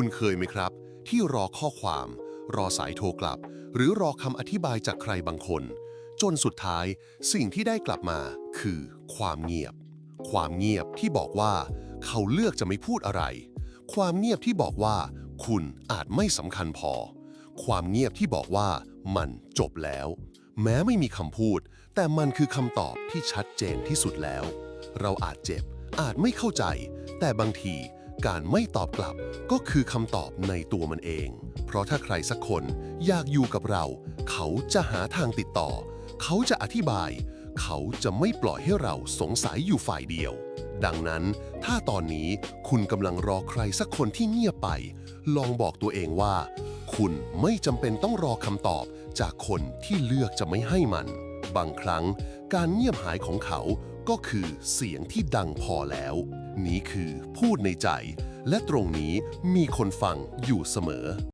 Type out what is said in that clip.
คุณเคยไหมครับ ที่รอข้อความ รอสายโทรกลับ หรือรอคำอธิบายจากใครบางคน จนสุดท้ายสิ่งที่ได้กลับมาคือ ความเงียบ ความเงียบที่บอกว่า เขาเลือกจะไม่พูดอะไร ความเงียบที่บอกว่า คุณอาจไม่สำคัญพอ ความเงียบที่บอกว่ามันจบแล้ว แม้ไม่มีคำพูด แต่มันคือคำตอบที่ชัดเจนที่สุดแล้ว เราอาจเจ็บอาจไม่เข้าใจ แต่บางที การไม่ตอบกลับก็คือคำตอบในตัวมันเอง เพราะถ้าใครสักคนอยากอยู่กับเรา เขาจะหาทางติดต่อ เขาจะอธิบาย เขาจะไม่ปล่อยให้เราสงสัยอยู่ฝ่ายเดียว ดังนั้นถ้าตอนนี้คุณกำลังรอใครสักคนที่เงียบไป ลองบอกตัวเองว่า คุณไม่จำเป็นต้องรอคำตอบจากคนที่เลือกจะไม่ให้มัน บางครั้งการเงียบหายของเขาก็คือเสียงที่ดังพอแล้ว นี้คือพูดในใจ และตรงนี้มีคนฟังอยู่เสมอ